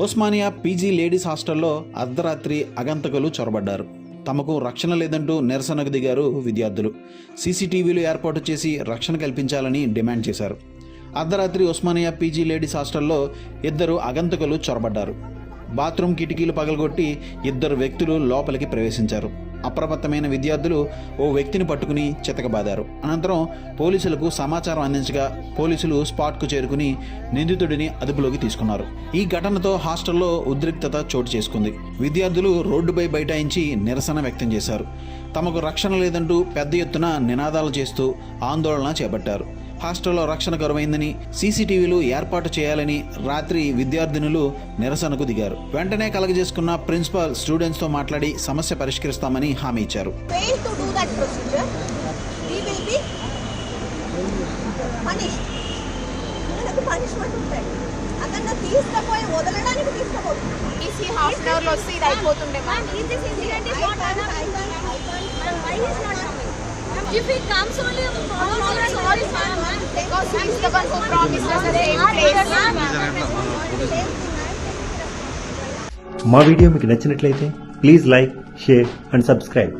Osmania PG ladies హాస్టల్లో అర్ధరాత్రి అగంతకులు చొరబడ్డారు. తమకు రక్షణ లేదంటూ నిరసనకు దిగారు విద్యార్థులు. సీసీటీవీలు ఏర్పాటు చేసి రక్షణ కల్పించాలని డిమాండ్ చేశారు. అర్ధరాత్రి ఉస్మానియా పీజీ లేడీస్ హాస్టల్లో ఇద్దరు అగంతకులు చొరబడ్డారు. బాత్రూమ్ కిటికీలు పగలగొట్టి ఇద్దరు వ్యక్తులు లోపలికి ప్రవేశించారు. అప్రమత్తమైన విద్యార్థులు ఓ వ్యక్తిని పట్టుకుని చితకబాదారు. అనంతరం పోలీసులకు సమాచారం అందించగా పోలీసులు స్పాట్కు చేరుకుని నిందితుడిని అదుపులోకి తీసుకున్నారు. ఈ ఘటనతో హాస్టల్లో ఉద్రిక్తత చోటు చేసుకుంది. విద్యార్థులు రోడ్డుపై బైఠాయించి నిరసన వ్యక్తం చేశారు. తమకు రక్షణ లేదంటూ పెద్ద ఎత్తున నినాదాలు చేస్తూ ఆందోళన చేపట్టారు. హాస్టల్లో రక్షణ కరువైందని సీసీటీవీలు ఏర్పాటు చేయాలని రాత్రి విద్యార్థినులు నిరసనకు దిగారు. వెంటనే కలగజేసుకున్న ప్రిన్సిపాల్ స్టూడెంట్స్తో మాట్లాడి సమస్య పరిష్కరిస్తామని హామీ ఇచ్చారు. పనిష్మెంట్ ఉంటాయి. అతను తీసుకుపోయి వదలడానికి తీసుకుపోతుంది. ఈసీ హాఫ్ అన్ వస్తే ఇది అయిపోతుండే ma'am he is the one who promised us the same place మా వీడియో మీకు నచ్చినట్లయితే please like share and subscribe